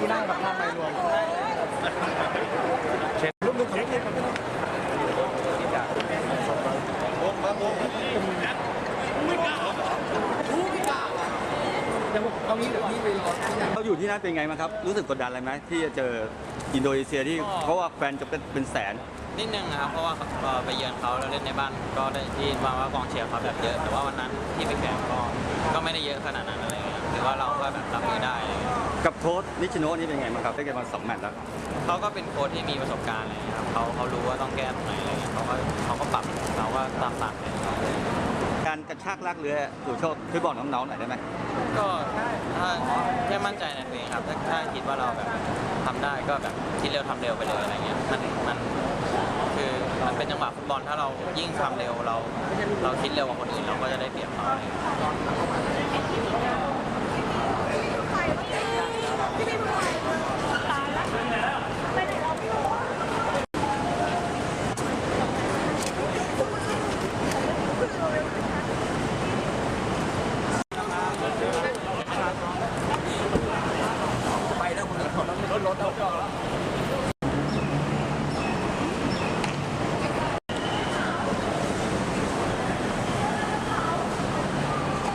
ที่นั่งแบภาพไบรวมเช่นลุ้นึงของที่ผมเขาอยู่ที่นั่นเป็นไงมาครับ รู้สึกกดดันอะไรไหมที่จะเจออินโดนีเซียที่เพราะว่าแฟนจะเป็นเป็นแสน นิดนึงนะครับเพราะว่าไปเยือนเขาเราเล่นในบ้านก็ได้ยินว่าวากองเชียร์เขาแบบเยอะ แต่ว่าวันนั้นที่ไปแข่งก็ก็ไม่ได้เยอะขนาดนั้นอะไรเงี้ยถือว่าเราก็แบบรับ กับโค้ชนิชิโนะนี่เป็นไงบ้างครับได้กันมาสองแมตช์แล้วเขาก็เป็นโค้ชที่มีประสบการณ์อะไรเงี้ยครับเขาเขารู้ว่าต้องแก้ตรงไหนอะไรเงี้ยเขาก็เขาก็ปรับเราก็ตามสั่งเลยการกระชากลากเรือสู่โชคช่วยบอกน้องๆหน่อยได้ไหมก็ถ้าแค่มั่นใจในตัวเองครับถ้าถ้าคิดว่าเราแบบทำได้ก็แบบคิดเร็วทำเร็วไปเลยอะไรเงี้ยมันมันคือมันเป็นจังหวะฟุตบอลถ้าเรายิ่งทำเร็วเรา เราคิดเร็วกว่าคนอื่นเราก็จะได้เปรียบเขาอะไรเงี้ย Loh, tau?